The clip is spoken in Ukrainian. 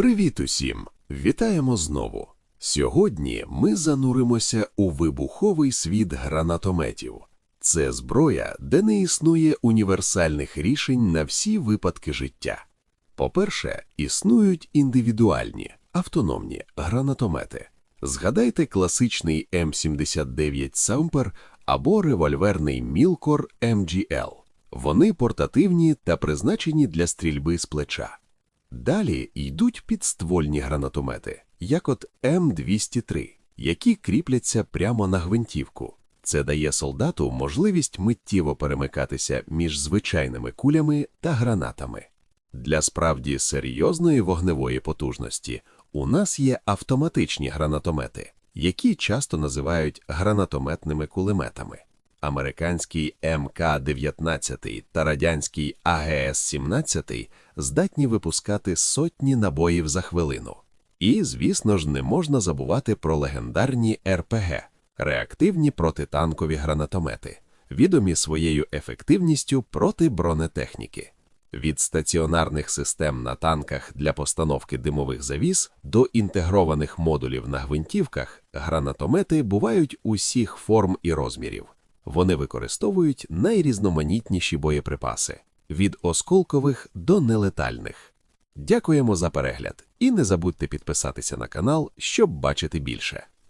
Привіт усім! Вітаємо знову. Сьогодні ми зануримося у вибуховий світ гранатометів. Це зброя, де не існує універсальних рішень на всі випадки життя. По-перше, існують індивідуальні, автономні гранатомети. Згадайте класичний М79 Сампер або револьверний Мілкор MGL. Вони портативні та призначені для стрільби з плеча. Далі йдуть підствольні гранатомети, як от М203, які кріпляться прямо на гвинтівку. Це дає солдату можливість миттєво перемикатися між звичайними кулями та гранатами. Для справді серйозної вогневої потужності у нас є автоматичні гранатомети, які часто називають гранатометними кулеметами. Американський МК-19 та радянський АГС-17 здатні випускати сотні набоїв за хвилину. І, звісно ж, не можна забувати про легендарні РПГ реактивні протитанкові гранатомети, відомі своєю ефективністю проти бронетехніки. Від стаціонарних систем на танках для постановки димових завіс до інтегрованих модулів на гвинтівках гранатомети бувають усіх форм і розмірів. Вони використовують найрізноманітніші боєприпаси від осколкових до нелетальних. Дякуємо за перегляд і не забудьте підписатися на канал, щоб бачити більше.